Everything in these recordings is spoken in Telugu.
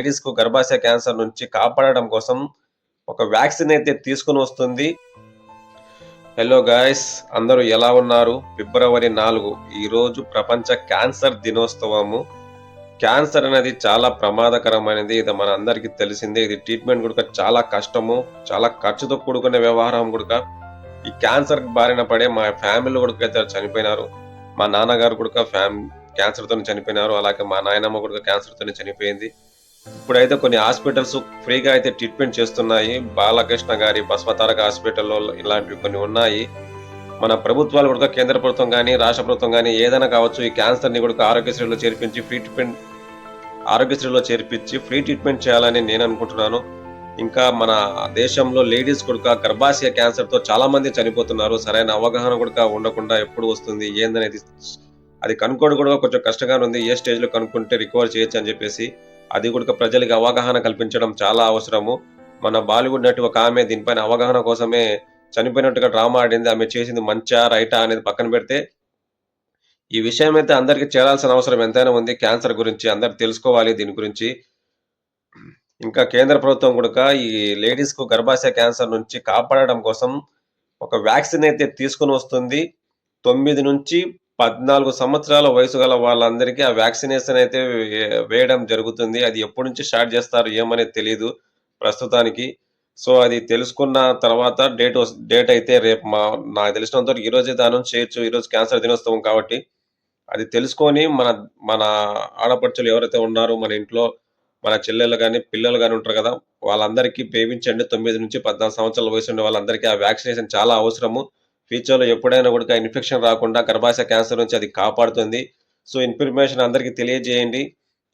లేడీస్కు గర్భాశయ క్యాన్సర్ నుంచి కాపాడడం కోసం ఒక వ్యాక్సిన్ అయితే తీసుకుని వస్తుంది. హలో గాయస్ అందరూ ఎలా ఉన్నారు? ఫిబ్రవరి నాలుగు ఈరోజు ప్రపంచ క్యాన్సర్ దినోత్సవము. క్యాన్సర్ అనేది చాలా ప్రమాదకరమైనది ఇది మన అందరికీ తెలిసిందే. ఇది ట్రీట్మెంట్ కూడా చాలా కష్టము చాలా ఖర్చుతో కూడుకునే వ్యవహారం కూడా. ఈ క్యాన్సర్ బారిన పడే మా ఫ్యామిలీ కూడా అయితే చనిపోయినారు. మా నాన్నగారు కూడా ఫ్యామ్ క్యాన్సర్తో చనిపోయినారు. అలాగే మా నాయనమ్మ కూడా క్యాన్సర్తో చనిపోయింది. ఇప్పుడైతే కొన్ని హాస్పిటల్స్ ఫ్రీగా అయితే ట్రీట్మెంట్ చేస్తున్నాయి. బాలకృష్ణ గారి బస్వతారక హాస్పిటల్లో ఇలాంటివి కొన్ని ఉన్నాయి. మన ప్రభుత్వాలు కూడా కేంద్ర ప్రభుత్వం కానీ రాష్ట్ర ప్రభుత్వం కానీ ఏదైనా కావచ్చు ఈ క్యాన్సర్ని కూడా ఆరోగ్యశ్రీలో చేర్పించి ఫ్రీ ట్రీట్మెంట్ ఆరోగ్యశ్రీలో చేర్పించి ఫ్రీ ట్రీట్మెంట్ చేయాలని నేను అనుకుంటున్నాను. ఇంకా మన దేశంలో లేడీస్ కొడుక గర్భాశయ క్యాన్సర్తో చాలా మంది చనిపోతున్నారు. సరైన అవగాహన కూడా ఉండకుండా ఎప్పుడు వస్తుంది ఏందనేది అది కనుక్కోవడం కూడా కొంచెం కష్టంగా ఉంది. ఏ స్టేజ్లో కనుక్కుంటే రికవర్ చేయొచ్చు అని చెప్పేసి అది కూడా ప్రజలకు అవగాహన కల్పించడం చాలా అవసరము. మన బాలీవుడ్ నటి ఒక ఆమె దీనిపైన అవగాహన కోసమే చనిపోయినట్టుగా డ్రామా ఆడింది. ఆమె చేసింది మంచా రైటా అనేది పక్కన పెడితే ఈ విషయం అయితే అందరికీ చేరాల్సిన అవసరం ఎంతైనా ఉంది. క్యాన్సర్ గురించి అందరు తెలుసుకోవాలి దీని గురించి. ఇంకా కేంద్ర ప్రభుత్వం కూడా ఈ లేడీస్కు గర్భాశయ క్యాన్సర్ నుంచి కాపాడడం కోసం ఒక వ్యాక్సిన్ అయితే తీసుకుని వస్తుంది. తొమ్మిది నుంచి పద్నాలుగు సంవత్సరాల వయసు గల వాళ్ళందరికీ ఆ వ్యాక్సినేషన్ అయితే వే- వేయడం జరుగుతుంది. అది ఎప్పటి నుంచి స్టార్ట్ చేస్తారు ఏమనేది తెలియదు ప్రస్తుతానికి. సో అది తెలుసుకున్న తర్వాత డేట్ వస్- డేట్ అయితే రేపు మా నాకు తెలిసినంత వరకు దానం చేయొచ్చు. ఈరోజు క్యాన్సర్ దినోత్సవం కాబట్టి అది తెలుసుకొని మన మన ఆడపడుచులు ఎవరైతే ఉన్నారో మన ఇంట్లో మన చెల్లెళ్ళు కానీ పిల్లలు కానీ ఉంటారు కదా వాళ్ళందరికీ పేవించండి. తొమ్మిది నుంచి పద్నాలుగు సంవత్సరాల వయసు ఉండే వాళ్ళందరికీ ఆ వ్యాక్సినేషన్ చాలా అవసరము. ఫ్యూచర్లో ఎప్పుడైనా కూడా ఇన్ఫెక్షన్ రాకుండా గర్భాశయ క్యాన్సర్ నుంచి అది కాపాడుతుంది. సో ఇన్ఫర్మేషన్ అందరికీ తెలియజేయండి.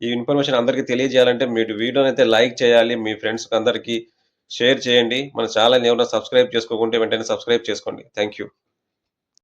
ఈ ఇన్ఫర్మేషన్ అందరికీ తెలియజేయాలంటే మీరు వీడియోని అయితే లైక్ చేయాలి. మీ ఫ్రెండ్స్ అందరికీ షేర్ చేయండి. మన ఛానల్ని ఎవరైనా సబ్స్క్రైబ్ చేసుకోకుంటే వెంటనే సబ్స్క్రైబ్ చేసుకోండి. Thank you